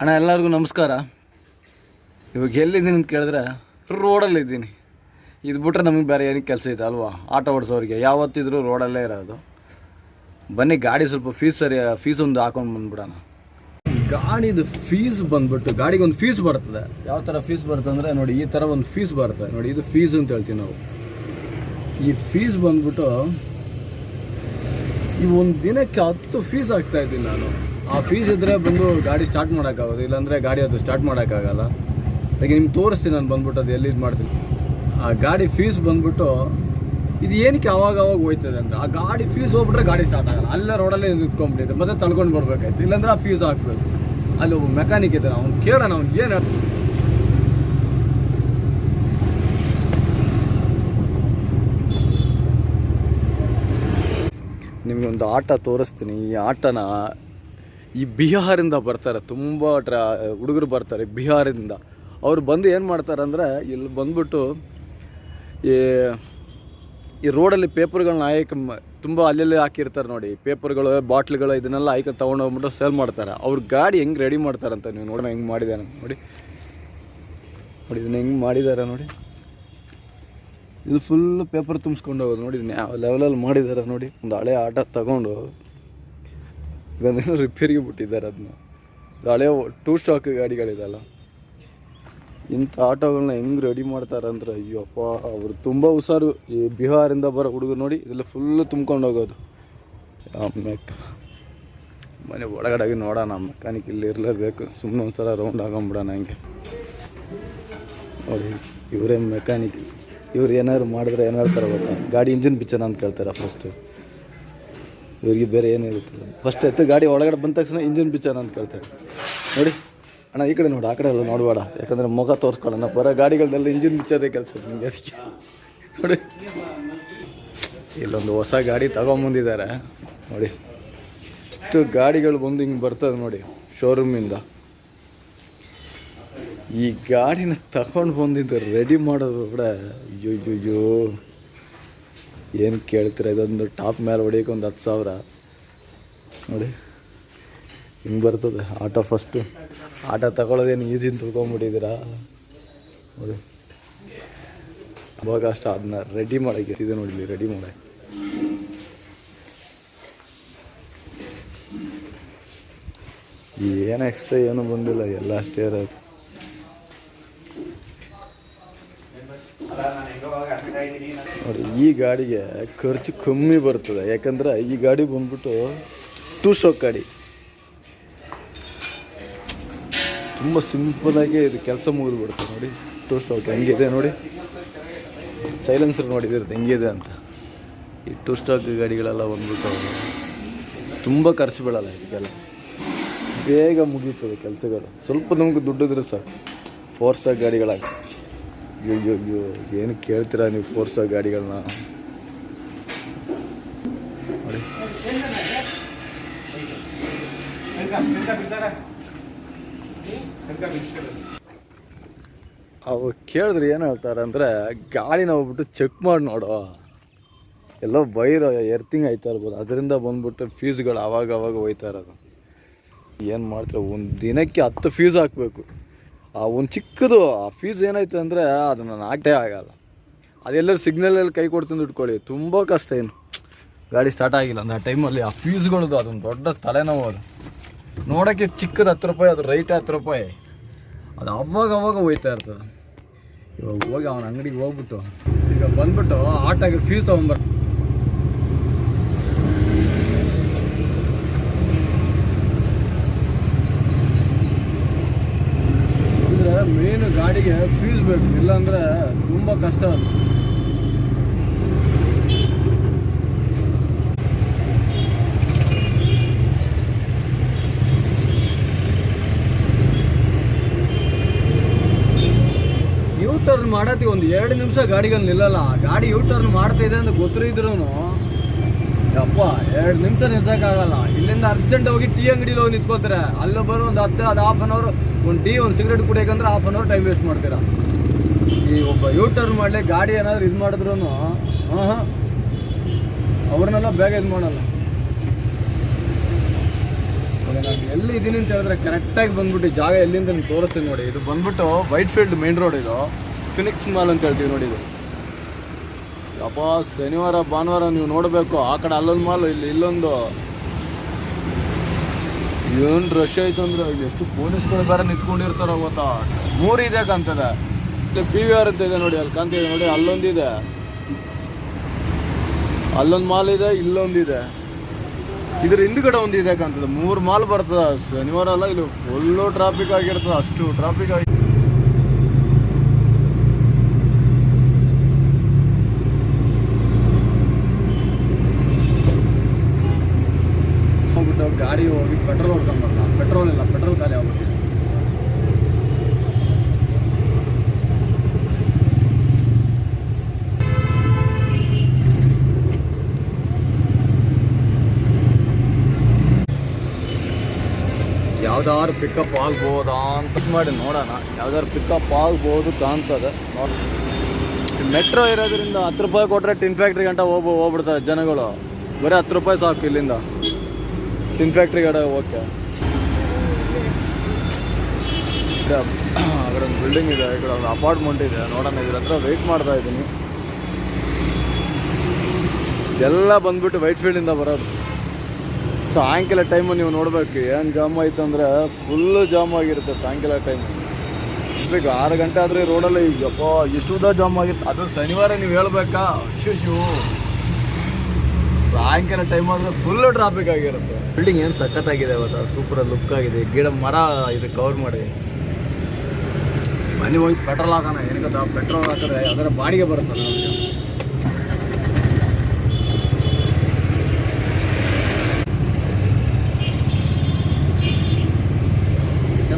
ಅಣ್ಣ, ಎಲ್ಲರಿಗೂ ನಮಸ್ಕಾರ. ಇವಾಗ ಎಲ್ಲಿದ್ದೀನಿ ಅಂತ ಕೇಳಿದ್ರೆ ರೋಡಲ್ಲಿ ಇದ್ದೀನಿ ಇದು ಬಿಟ್ರೆ ನಮಗೆ ಬೇರೆ ಏನಕ್ಕೆ ಕೆಲಸ ಇದೆ ಅಲ್ವಾ? ಆಟೋ ಓಡಿಸೋರಿಗೆ. ಯಾವತ್ತಿದ್ರೂ ರೋಡಲ್ಲೇ ಇರೋದು. ಬನ್ನಿ, ಗಾಡಿ ಸ್ವಲ್ಪ ಫೀಸ್ ಸರಿ ಫೀಸ್ ಒಂದು ಹಾಕೊಂಡು ಬಂದ್ಬಿಡೋಣ. ಗಾಡಿದು ಫೀಸ್ ಬಂದ್ಬಿಟ್ಟು ಗಾಡಿಗೆ ಒಂದು ಫೀಸ್ ಬರ್ತದೆ. ಯಾವ ಥರ ಫೀಸ್ ಬರ್ತದೆ ಅಂದರೆ, ನೋಡಿ, ಈ ಥರ ಒಂದು ಫೀಸ್ ಬರ್ತದೆ ನೋಡಿ, ಇದು ಫೀಸ್ ಅಂತ ಹೇಳ್ತೀವಿ ನಾವು. ಈ ಫೀಸ್ ಬಂದ್ಬಿಟ್ಟು, ಈ ಒಂದು ದಿನಕ್ಕೆ ಹತ್ತು ಫೀಸ್ ಆಗ್ತಾ ಇದ್ದೀನಿ ನಾನು. ಆ ಫೀಸ್ ಇದ್ದರೆ ಬಂದು ಗಾಡಿ ಸ್ಟಾರ್ಟ್ ಮಾಡೋಕ್ಕಾಗೋದು, ಇಲ್ಲಾಂದರೆ ಗಾಡಿ ಅದು ಸ್ಟಾರ್ಟ್ ಮಾಡೋಕ್ಕಾಗಲ್ಲ. ಅದಕ್ಕೆ ನಿಮ್ಗೆ ತೋರಿಸ್ತೀನಿ ನಾನು ಬಂದ್ಬಿಟ್ಟು ಅದು ಎಲ್ಲಿ ಇದು ಮಾಡ್ತೀನಿ. ಆ ಗಾಡಿ ಫೀಸ್ ಬಂದ್ಬಿಟ್ಟು ಇದು ಏನಕ್ಕೆ ಅವಾಗ ಅವಾಗ ಹೋಯ್ತದೆ ಅಂದರೆ, ಆ ಗಾಡಿ ಫೀಸ್ ಹೋಗ್ಬಿಟ್ರೆ ಗಾಡಿ ಸ್ಟಾರ್ಟ್ ಆಗಲ್ಲ. ಅಲ್ಲೇ ರೋಡಲ್ಲೇ ನಿಂತ್ಕೊಂಡ್ಬಿಟ್ಟಿದೆ ಮತ್ತೆ ತಳ್ಕೊಂಡು ಬರ್ಬೇಕಾಯ್ತು. ಇಲ್ಲಾಂದ್ರೆ ಆ ಫೀಸ್ ಹಾಕ್ಬೇಕು ಅಲ್ಲಿ ಒಬ್ಬ ಮೆಕ್ಯಾನಿಕ್ ಇದ್ದಾನೆ, ಅವ್ನು ಕೇಳೋಣ, ಅವ್ನು ಏನು ನಿಮಗೆ ಒಂದು ಆಟ ತೋರಿಸ್ತೀನಿ. ಈ ಆಟನ ಈ ಬಿಹಾರಿಂದ ಬರ್ತಾರೆ, ತುಂಬ ಟ್ರಾ, ಹುಡುಗರು ಬರ್ತಾರೆ ಬಿಹಾರಿಂದ. ಅವ್ರು ಬಂದು ಏನು ಮಾಡ್ತಾರೆ ಅಂದರೆ, ಇಲ್ಲಿ ಬಂದ್ಬಿಟ್ಟು ಈ ಈ ರೋಡಲ್ಲಿ ಪೇಪರ್ಗಳನ್ನ ಹಾಕಿ ತುಂಬ ಅಲ್ಲಲ್ಲಿ ಹಾಕಿರ್ತಾರೆ ನೋಡಿ, ಪೇಪರ್ಗಳು, ಬಾಟ್ಲ್ಗಳು ಇದನ್ನೆಲ್ಲ ಹಾಕಿ ತೊಗೊಂಡೋಗ್ಬಿಟ್ಟು ಸೇಲ್ ಮಾಡ್ತಾರೆ. ಅವ್ರ ಗಾಡಿ ಹೆಂಗೆ ರೆಡಿ ಮಾಡ್ತಾರಂತ ನೀವು ನೋಡೋಣ, ಹೆಂಗೆ ಮಾಡಿದ್ದಾರೆ ನೋಡಿ. ನೋಡಿ ಇದನ್ನ ಹೆಂಗೆ ಮಾಡಿದ್ದಾರೆ ನೋಡಿ. ಇದು ಫುಲ್ ಪೇಪರ್ ತುಂಬಿಸ್ಕೊಂಡು ಹೋಗೋದು ನೋಡಿ ಇದನ್ನ ಯಾವ ಲೆವೆಲಲ್ಲಿ ಮಾಡಿದ್ದಾರೆ ನೋಡಿ. ಒಂದು ಹಳೆ ಆಟ ತಗೊಂಡು ಇದನ್ನೇನೋ ರಿಪೇರಿಗೆ ಬಿಟ್ಟಿದ್ದಾರೆ ಅದನ್ನ. ಹಳೆ ಟೂ ಸ್ಟಾಕ್ ಗಾಡಿಗಳಿದಲ್ಲ. ಇಂಥ ಆಟೋಗಳನ್ನ ಹೆಂಗೆ ರೆಡಿ ಮಾಡ್ತಾರೆ ಅಂದ್ರೆ, ಅಯ್ಯಪ್ಪ, ಅವರು ತುಂಬ ಹುಷಾರು. ಈ ಬಿಹಾರಿಂದ ಬರೋ ಹುಡುಗರು ನೋಡಿ ಇದೆಲ್ಲ ಫುಲ್ಲು ತುಂಬ್ಕೊಂಡು ಹೋಗೋದು. ಮೆಕ್ ಮನೆ ಒಳಗಡೆ ನೋಡೋಣ ಮೆಕ್ಯಾನಿಕ್ ಇಲ್ಲಿ ಇರಲೇಬೇಕು. ಸುಮ್ಮನೆ ಒಂದ್ಸಲ ರೌಂಡ್ ಆಗೊಂಬಿಡೋಣ ಹಂಗೆ. ನೋಡಿ ಇವರೇ ಮೆಕ್ಯಾನಿಕ್ ಇವ್ರು ಏನಾದ್ರು ಮಾಡಿದ್ರೆ ಏನಾರು ತರಬೇಕು ಗಾಡಿ ಇಂಜಿನ್ ಬಿಚ್ಚನ ಅಂತ ಕೇಳ್ತಾರೆ ಫಸ್ಟು ಇವ್ರಿಗೆ ಬೇರೆ ಏನಿರುತ್ತಿಲ್ಲ ಫಸ್ಟ್ ಎತ್ತು ಗಾಡಿ ಒಳಗಡೆ ಬಂದ ತಕ್ಷಣ ಇಂಜಿನ್ ಬಿಚ್ಚಾನ ಅಂತ ಕೇಳ್ತಾರೆ ನೋಡಿ, ಅಣ್ಣ, ಈ ಕಡೆ ನೋಡು, ಆ ಕಡೆ ಎಲ್ಲ ನೋಡಬೇಡ. ಯಾಕಂದರೆ ಮುಖ ತೋರಿಸ್ಕೊಳ್ಳೋಣ. ಬರೋ ಗಾಡಿಗಳನ್ನೆಲ್ಲ ಇಂಜಿನ್ ಬಿಚ್ಚೋದೇ ಕೆಲಸ ನಿಮಗೆ ಅದಕ್ಕೆ. ನೋಡಿ. ಇಲ್ಲೊಂದು ಹೊಸ ಗಾಡಿ ತಗೊಂಬಂದಿದ್ದಾರೆ. ನೋಡಿ. ಇಷ್ಟು ಗಾಡಿಗಳು ಬಂದು ಹಿಂಗೆ ಬರ್ತದೆ ನೋಡಿ ಶೋರೂಮಿಂದ ಈ ಗಾಡಿನ ತಗೊಂಡು ಬಂದಿದ್ದು ರೆಡಿ ಮಾಡೋದು ಕೂಡ ಅಯ್ಯೋ ಅಯ್ಯೋ ಏನು ಕೇಳ್ತೀರ? ಇದೊಂದು ಟಾಪ್ ಮೇಲೆ ಹೊಡಿಯೋಕೆ ಒಂದು ಹತ್ತು ಸಾವಿರ. ನೋಡಿ, ಹಿಂಗೆ ಬರ್ತದೆ ಆಟೋ ಫಸ್ಟು ಆಟೋ ತಗೊಳ್ಳೋದೇನು ಈಜಿನ ತಿಳ್ಕೊಂಬಿಟ್ಟಿದ್ದೀರಾ? ನೋಡಿ, ಅವಾಗ ಅಷ್ಟು ಅದನ್ನ ರೆಡಿ ಮಾಡೋಕೆ ಇದೆ ನೋಡಿ ರೆಡಿ ಮಾಡೋಕೆ ಏನು ಎಕ್ಸ್ಟ್ರಾ ಏನೂ ಬಂದಿಲ್ಲ, ಎಲ್ಲ ಅಷ್ಟೇ ಇರೋದು ನೋಡಿ ಈ ಗಾಡಿಗೆ ಖರ್ಚು ಕಮ್ಮಿ ಬರ್ತದೆ. ಯಾಕಂದ್ರೆ ಈ ಗಾಡಿ ಬಂದ್ಬಿಟ್ಟು ಟೂ ಸ್ಟೋಕ್ ಗಾಡಿ. ತುಂಬ ಸಿಂಪಲಾಗಿ ಇದು ಕೆಲಸ ಮುಗಿದು ನೋಡಿ. ಟೂ ಸ್ಟೋಕ್ ಹೆಂಗಿದೆ ನೋಡಿ. ಸೈಲೆನ್ಸರ್ ನೋಡಿದಿರುತ್ತೆ, ಹೆಂಗಿದೆ ಅಂತ. ಈ ಟೂ ಸ್ಟಾಕ್ ಗಾಡಿಗಳೆಲ್ಲ ಬಂದ್ಬಿಟ್ಟು ತುಂಬ ಖರ್ಚು ಬೀಳಲ್ಲ ಇದಕ್ಕೆಲ್ಲ. ಬೇಗ ಮುಗೀತದೆ ಕೆಲಸಗಳು. ಸ್ವಲ್ಪ ನಮಗೆ ದುಡ್ಡಿದ್ರೆ ಸಾಕು. ಫೋರ್ ಸ್ಟಾಕ್ ಗಾಡಿಗಳಾಗ ಅಯ್ಯೋ ಅಯ್ಯೋ ಏನು ಕೇಳ್ತೀರಾ ನೀವು ಫೋರ್ ಸ್ಟಾರ್ ಗಾಡಿಗಳನ್ನ ನೋಡಿ. ಅವು ಕೇಳಿದ್ರೆ ಏನು ಹೇಳ್ತಾರೆ ಅಂದರೆ ಗಾಳಿನ ಹೋಗ್ಬಿಟ್ಟು ಚೆಕ್ ಮಾಡಿ ನೋಡು. ಎಲ್ಲೋ ವೈರ್ ಎರ್ತಿಂಗ್ ಆಯ್ತಾ ಇರ್ಬೋದು. ಅದರಿಂದ ಬಂದ್ಬಿಟ್ಟು ಫೀಸ್ಗಳು ಆವಾಗ ಅವಾಗ ಹೋಯ್ತಾ ಇರೋದು. ಏನು ಮಾಡ್ತಾರೆ? ಒಂದು ದಿನಕ್ಕೆ ಹತ್ತು ಫೀಸ್ ಹಾಕಬೇಕು. ಆ, ಒಂದು ಚಿಕ್ಕದು, ಆ ಫೀಸ್ ಏನಾಯ್ತು ಅಂದರೆ ಅದು ನಾನು ಆಗ್ತೇ ಆಗಲ್ಲ. ಅದೆಲ್ಲ ಸಿಗ್ನಲಲ್ಲಿ ಕೈ ಕೊಡ್ತಂದು ಇಟ್ಕೊಳ್ಳಿ. ತುಂಬ ಕಷ್ಟ ಏನು ಗಾಡಿ ಸ್ಟಾರ್ಟ್ ಆಗಿಲ್ಲ. ಅಂದರೆ ಆ ಟೈಮಲ್ಲಿ ಆ ಫೀಸ್ಗಳದ್ದು ಅದೊಂದು ದೊಡ್ಡ ತಲೆನೋವು ಅದು. ನೋಡೋಕ್ಕೆ ಚಿಕ್ಕದು ಹತ್ತು ರೂಪಾಯಿ, ಅದು ರೈಟ್ ಹತ್ತು ರೂಪಾಯಿ. ಅದು ಅವಾಗ ಅವಾಗ ಹೋಯ್ತಾ ಇರ್ತದೆ. ಇವಾಗ ಹೋಗಿ ಅವನ ಅಂಗಡಿಗೆ ಹೋಗ್ಬಿಟ್ಟು, ಈಗ ಬಂದ್ಬಿಟ್ಟು ಆಟೋಗೆ ಫೀಸ್ ತೊಗೊಂಬರ್ ಅಂದರೆ ಮೇನ್ ಬೇಕು ಇಲ್ಲಾಂದರೆ ತುಂಬ ಕಷ್ಟ ಅದು. ಯೂ ಟರ್ನ್ ಮಾಡತ್ತಿ ಒಂದು ಎರಡು ನಿಮಿಷ ಗಾಡಿಗಳು ನಿಲ್ಲಲ್ಲ. ಗಾಡಿ ಯೂ ಟರ್ನ್ ಮಾಡ್ತಾ ಇದೆ ಅಂತ ಗೊತ್ತಿದ್ರು ಅಪ್ಪ ಎರಡು ನಿಮಿಷ ನಿಲ್ಸೋಕ್ಕಾಗಲ್ಲ. ಇಲ್ಲಿಂದ ಅರ್ಜೆಂಟ್ ಹೋಗಿ ಟೀ ಅಂಗಡಿಲಿ ಹೋಗಿ ನಿಂತ್ಕೋತಾರೆ ಅಲ್ಲೊಬ್ಬರು ಬರೋ ಒಂದು ಹತ್ತು, ಅದು ಹಾಫ್ ಆನ್ ಅವರ್ ಒಂದು ಟೀ, ಒಂದು cigarette ಕುಡಿಯೋಕಂದ್ರೆ half an hour time waste ಮಾಡ್ತೀರಾ. ಈ ಒಬ್ಬ ಯೂ ಟರ್ನ್ ಮಾಡಲಿ, ಗಾಡಿ ಏನಾದರೂ ಇದು ಮಾಡಿದ್ರು ಹಾಂ ಅವ್ರನ್ನೆಲ್ಲ ಬೇಗ ಇದು ಮಾಡಲ್ಲ. ನಾನು ಎಲ್ಲಿ ಇದ್ದೀನಿ ಅಂತ ಹೇಳಿದ್ರೆ ಕರೆಕ್ಟಾಗಿ ಬಂದ್ಬಿಟ್ಟು ಜಾಗ ಎಲ್ಲಿಂದ ನಿಮ್ಗೆ ತೋರಿಸ್ತೀನಿ ನೋಡಿ. ಇದು ಬಂದ್ಬಿಟ್ಟು ವೈಟ್ ಫೀಲ್ಡ್ ಮೇನ್ ರೋಡ್ ಇದು. ಫಿನಿಕ್ಸ್ ಮಾಲ್ ಅಂತ ಹೇಳ್ತೀವಿ ನೋಡಿ ಇದು. ಅಪ್ಪ ಶನಿವಾರ, ಭಾನುವಾರ ನೀವು ನೋಡಬೇಕು. ಆ ಕಡೆ ಅಲ್ಲೊಂದು ಮಾಲ್ ಇಲ್ಲಿ ಇಲ್ಲೊಂದು. ಏನು ರಶ್ ಆಯ್ತು ಅಂದ್ರೆ, ಎಷ್ಟು ಪೊಲೀಸ್ಗಳು ಬೇರೆ ನಿಂತ್ಕೊಂಡಿರ್ತಾರ ಗೊತ್ತಾ. ಮೂರು ಇದೆ ಕಾಣ್ತದೆ. ಪಿ ವಿ ಆರ್ ಅಂತ ಇದೆ ನೋಡಿ, ಅಲ್ಲಿ ಕಾಣ್ತಿದೆ ನೋಡಿ, ಅಲ್ಲೊಂದಿದೆ. ಅಲ್ಲೊಂದು ಮಾಲ್ ಇದೆ, ಇಲ್ಲೊಂದಿದೆ. ಇದ್ರ ಹಿಂದ್ಗಡೆ ಒಂದು ಇದೆ ಕಾಣ್ತದೆ, ಮೂರು ಮಾಲ್ ಬರ್ತದೆ. ಶನಿವಾರ ಅಲ್ಲ, ಇಲ್ಲಿ ಫುಲ್ಲು ಟ್ರಾಫಿಕ್ ಆಗಿರ್ತದೆ, ಅಷ್ಟು ಟ್ರಾಫಿಕ್ ಆಗಿ ಹೋಗ್ಬಿಟ್ಟು ಗಾಡಿ ಹೋಗಿ ಪೆಟ್ರೋಲ್ ಹೊಡ್ಕೊಂಬರಲ್ಲ ಪೆಟ್ರೋಲ್ ಇಲ್ಲ ಪೆಟ್ರೋಲ್ ಖಾಲಿ ಆಗ್ಬಿಟ್ಟಿದೆ. ಯಾವ್ದಾದ್ರು ಪಿಕಪ್ ಆಗ್ಬೋದಾ ಅಂತ ಮಾಡಿ ನೋಡೋಣ. ಯಾವ್ದಾದ್ರು ಪಿಕಪ್ ಆಗ್ಬೋದು ಕಾಣ್ತದೆ ಮೆಟ್ರೋ ಇರೋದ್ರಿಂದ ಹತ್ತು ರೂಪಾಯಿ ಕೊಟ್ಟರೆ ಟಿನ್ ಫ್ಯಾಕ್ಟ್ರಿ ಗಂಟ ಹೋಗ್ಬೋ, ಹೋಗ್ಬಿಡ್ತಾರೆ ಜನಗಳು. ಬರೀ ಹತ್ತು ರೂಪಾಯಿ ಸಾಕು ಇಲ್ಲಿಂದ. ಟಿನ್ ಫ್ಯಾಕ್ಟ್ರಿ ಕಡೆ ಓಕೆ ಆ ಕಡೆ ಬಿಲ್ಡಿಂಗ್ ಇದೆ ಈ ಕಡೆ ಅಪಾರ್ಟ್ಮೆಂಟ್ ಇದೆ. ನೋಡೋಣ ಇದ್ರ ಹತ್ರ ವೆಯ್ಟ್ ಮಾಡ್ತಾ ಇದ್ದೀನಿ. ಎಲ್ಲ ಬಂದ್ಬಿಟ್ಟು ವೈಟ್ ಫೀಲ್ಡಿಂದ ಬರೋದು. ಸಾಯಂಕಾಲ ಟೈಮು ನೀವು ನೋಡಬೇಕು ಏನು ಜಾಮ್ ಆಯ್ತು ಅಂದರೆ ಫುಲ್ಲು ಜಾಮ್ ಆಗಿರುತ್ತೆ ಸಾಯಂಕಾಲ ಟೈಮ್ ಬೇಕು ಆರು ಗಂಟೆ ಆದರೆ ರೋಡಲ್ಲಿ ಯಪ್ಪ, ಎಷ್ಟು ಉದ್ದ ಜಾಮ್ ಆಗಿರುತ್ತೆ. ಅದು ಶನಿವಾರ ನೀವು ಹೇಳ್ಬೇಕಾ? ಶಿಶು ಸಾಯಂಕಾಲ ಟೈಮ್ ಆದರೆ ಫುಲ್ಲು ಟ್ರಾಫಿಕ್ ಆಗಿರುತ್ತೆ. ಬಿಲ್ಡಿಂಗ್ ಏನು ಸಖತ್ತಾಗಿದೆ ಇವತ್ತು? ಸೂಪರ್ ಲುಕ್ ಆಗಿದೆ. ಗಿಡ, ಮರ ಇದು ಕವರ್ ಮಾಡಿ. ಮನೆ ಹೋಗಿ ಪೆಟ್ರೋಲ್ ಹಾಕೋಣ. ಏನಕ್ಕೆ ಪೆಟ್ರೋಲ್ ಹಾಕಿದ್ರೆ ಅದರ ಬಾಡಿಗೆ ಬರುತ್ತೆ ನಮಗೆ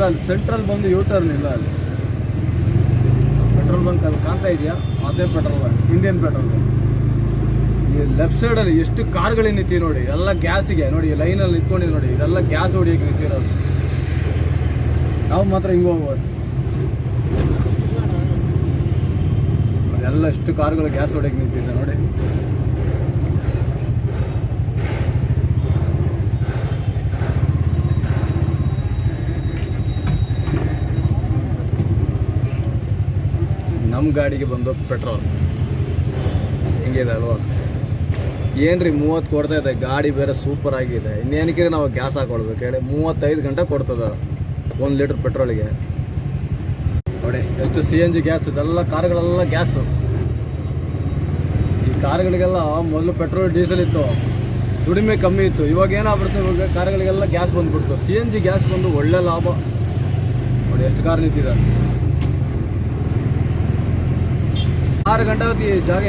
ಯಾಕಂದ್ರೆ ಅಲ್ಲಿ ಸೆಂಟ್ರಲ್ ಬಂದು ಯೂ ಟರ್ನ್ ಇಲ್ಲ ಅಲ್ಲಿ. ಪೆಟ್ರೋಲ್ ಬಂಕ್ ಅಲ್ಲಿ ಕಾಣ್ತಾ ಇದೆಯಾ? ಅದೇ petrol bunk Indian petrol bunk ಈ ಲೆಫ್ಟ್ ಸೈಡಲ್ಲಿ ಎಷ್ಟು ಕಾರ್ಗಳು ನಿಂತಿ ನೋಡಿ, ಎಲ್ಲ ಗ್ಯಾಸಿಗೆ ನೋಡಿ ಲೈನಲ್ಲಿ ನಿಂತ್ಕೊಂಡಿದ್ದು ನೋಡಿ, ಇದೆಲ್ಲ ಗ್ಯಾಸ್ ಹೊಡಿಯಕ್ಕೆ ನಿಂತಿರೋದು. ನಾವು ಮಾತ್ರ ಹಿಂಗೆ ಹೋಗ್ಬೋದು. ಎಲ್ಲ ಎಷ್ಟು ಕಾರ್ಗಳು ಗ್ಯಾಸ್ ಹೊಡಿಯೋಕ್ಕೆ ನಿಂತಿದೆ ನೋಡಿ. ನಮ್ಮ ಗಾಡಿಗೆ ಬಂದು ಪೆಟ್ರೋಲ್. ಹೆಂಗಿದೆ ಅಲ್ವಾ? ಏನ್ರಿ ಮೂವತ್ತು ಕೊಡ್ತಾ ಇದೆ, ಗಾಡಿ ಬೇರೆ ಸೂಪರ್ ಆಗಿದೆ. ಇನ್ನೇನಕ್ಕೆ ನಾವು ಗ್ಯಾಸ್ ಹಾಕೊಳ್ಬೇಕು. ಹೇಳಿ, ಮೂವತ್ತೈದು ಗಂಟೆ ಕೊಡ್ತದೆ ಒಂದು ಲೀಟ್ರ್ ಪೆಟ್ರೋಲಿಗೆ. ನೋಡಿ, ಎಷ್ಟು ಸಿ ಎನ್ ಜಿ ಗ್ಯಾಸ್ ಇದೆಲ್ಲ ಕಾರ್ಗಳೆಲ್ಲ ಗ್ಯಾಸು ಈ ಕಾರ್ಗಳಿಗೆಲ್ಲ ಮೊದಲು ಪೆಟ್ರೋಲ್ ಡೀಸೆಲ್ ಇತ್ತು. ದುಡಿಮೆ ಕಮ್ಮಿ ಇತ್ತು. ಇವಾಗ ಏನಾಗ್ಬಿಡ್ತು ಇವಾಗ ಕಾರ್ಗಳಿಗೆಲ್ಲ ಗ್ಯಾಸ್ ಬಂದ್ಬಿಡ್ತು. ಸಿ ಎನ್ ಜಿ ಗ್ಯಾಸ್ ಬಂದು ಒಳ್ಳೆ ಲಾಭ. ನೋಡಿ, ಎಷ್ಟು ಕಾರ್ ನಿಂತಿದೆ. ಆರು ಗಂಟೆ ಹೊತ್ತು ಈ ಜಾಗ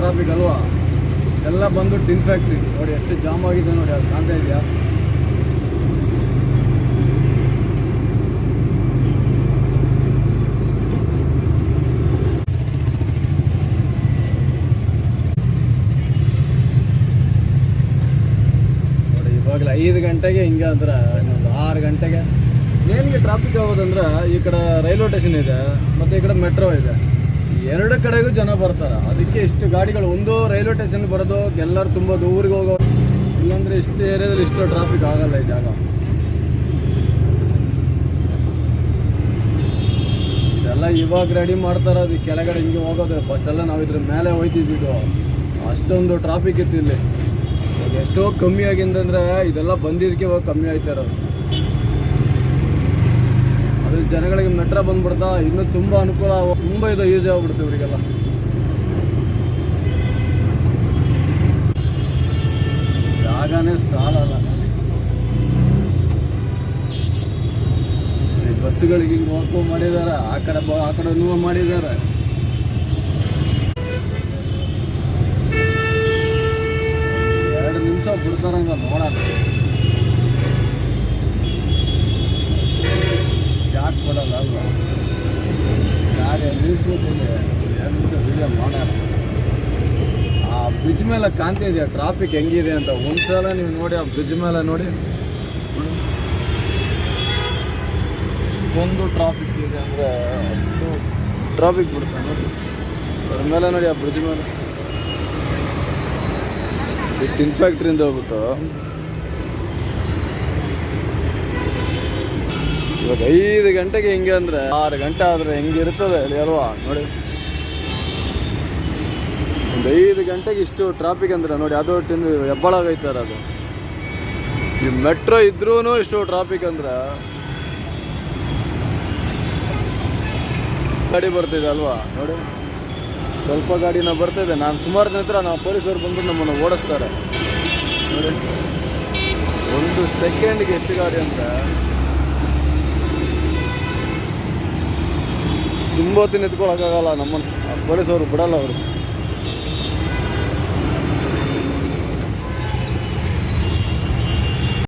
ಟ್ರಾಫಿಕ್ ಅಲ್ವಾ? ಎಲ್ಲ ಬಂದು ಟಿನ್ ಫ್ಯಾಕ್ಟ್ರಿ ನೋಡಿ, ಎಷ್ಟು ಜಾಮ್ ಆಗಿದೆ ನೋಡಿ, ಅದು ಕಾಣ್ತಾ ಇದೆಯಾ? ಇವಾಗಲೇ ಐದು ಗಂಟೆಗೆ ಹಿಂಗೆ ಅಂದ್ರೆ ಇನ್ನೊಂದು ಆರು ಗಂಟೆಗೆ. ಏನಿಗೆ ಟ್ರಾಫಿಕ್ ಆಗೋದಂದ್ರೆ ಈ ಕಡೆ ರೈಲ್ವೆ ಸ್ಟೇಷನ್ ಇದೆ, ಮತ್ತು ಈ ಕಡೆ ಮೆಟ್ರೋ ಇದೆ. ಎರಡು ಕಡೆಗೂ ಜನ ಬರ್ತಾರೆ. ಅದಕ್ಕೆ ಇಷ್ಟು ಗಾಡಿಗಳು, ಒಂದು ರೈಲ್ವೆ ಸ್ಟೇಷನ್ ಬರೋದು, ಎಲ್ಲರೂ ತುಂಬ ದೂರಿಗೆ ಹೋಗೋ, ಇಲ್ಲಾಂದ್ರೆ ಇಷ್ಟು ಏರಿಯಾದಲ್ಲಿ ಇಷ್ಟು ಟ್ರಾಫಿಕ್ ಆಗಲ್ಲ ಈ ಜಾಗ. ಇದೆಲ್ಲ ಇವಾಗ ರೆಡಿ ಮಾಡ್ತಾರೆ, ಅದು ಕೆಳಗಡೆ ಹಿಂಗೆ ಹೋಗೋದು. ಫಸ್ಟ್ ಎಲ್ಲ ನಾವು ಇದ್ರ ಮೇಲೆ ಹೋಯ್ತಿದ್ದು ಅಷ್ಟೊಂದು ಟ್ರಾಫಿಕ್ ಇತ್ತು ಇಲ್ಲಿ. ಎಷ್ಟೋ ಕಮ್ಮಿ ಆಗಿಂದಂದ್ರೆ, ಇದೆಲ್ಲ ಬಂದಿದ್ದಕ್ಕೆ ಇವಾಗ ಕಮ್ಮಿ ಆಯ್ತಾ ಜನಗಳಿಗೆ ಮೆಟ್ರೋ ಬಂದ್ಬಿಡ್ತಾ ಇನ್ನೂ ತುಂಬ ಅನುಕೂಲ ತುಂಬ ಇದು ಯೂಸ್ ಆಗ್ಬಿಡ್ತು ಇವರಿಗೆಲ್ಲ. ಜಾಗನೇ ಸಾಲಲ್ಲ. ಬಸ್ಗಳಿಗೆ ಹಿಂಗೆ ಹೋಗೋ ಮಾಡಿದ್ದಾರೆ, ಆ ಕಡೆ ಆ ಕಡೆ ನೂ ಮಾಡಿದ್ದಾರೆ. ಎರಡು ನಿಮಿಷ ಬಿಡ್ತಾರಂಗ ನೋಡೋಣ. ಆ ಬ್ರಿಡ್ಜ್ ಮೇಲೆ ಕಾಣ್ತಾ ಇದೆಯಾ? ಟ್ರಾಫಿಕ್ ಹೆಂಗಿದೆ ಅಂತ ಒಂದ್ಸಲ ನೀವು ನೋಡಿ, ಆ ಬ್ರಿಡ್ಜ್ ಮೇಲೆ ನೋಡಿ. ಒಂದು ಟ್ರಾಫಿಕ್ ಇದೆ ಅಂದರೆ ಅಷ್ಟು ಟ್ರಾಫಿಕ್ ಬಿಡುತ್ತೆ ನೋಡಿ. ಅದ್ರ ಮೇಲೆ ನೋಡಿ ಆ ಬ್ರಿಡ್ಜ್ ಮೇಲೆ. ಟಿನ್ ಫ್ಯಾಕ್ಟ್ರಿಯಿಂದ ಹೋಗ್ಬಿಟ್ಟು ಇವಾಗ ಐದು ಗಂಟೆಗೆ ಹೆಂಗೆ ಅಂದರೆ ಆರು ಗಂಟೆ ಆದರೆ ಹೆಂಗಿರ್ತದೆ ಹೇಳಿ ಅಲ್ವಾ? ನೋಡಿ. ಒಂದು ಐದು ಗಂಟೆಗೆ ಇಷ್ಟು ಟ್ರಾಫಿಕ್ ಅಂದ್ರೆ ನೋಡಿ, ಅದು ತಿಂದು ಹೆಬ್ಬಳಾಗೈತಾರೆ ಅದು. ಈ ಮೆಟ್ರೋ ಇದ್ರೂ ಇಷ್ಟು ಟ್ರಾಫಿಕ್ ಅಂದ್ರೆ ಗಾಡಿ ಬರ್ತಿದೆ ಅಲ್ವಾ? ನೋಡಿ. ಸ್ವಲ್ಪ ಗಾಡಿನ ಬರ್ತಿದೆ. ನಾನು ಸುಮಾರು ನಂತರ ನಾವು ಪೊಲೀಸರು ಬಂದು ನಮ್ಮನ್ನು ಓಡಿಸ್ತಾರೆ. ನೋಡಿ. ಒಂದು ಸೆಕೆಂಡ್ಗೆ ಎಷ್ಟು ಗಾಡಿ ಅಂತ ತುಂಬ ಹೊತ್ತಿನ ಎತ್ಕೊಳ್ಳೋಕ್ಕಾಗಲ್ಲ ನಮ್ಮನ್ನು ಪೊಲೀಸವರು ಬಿಡಲ್ಲ ಅವರು.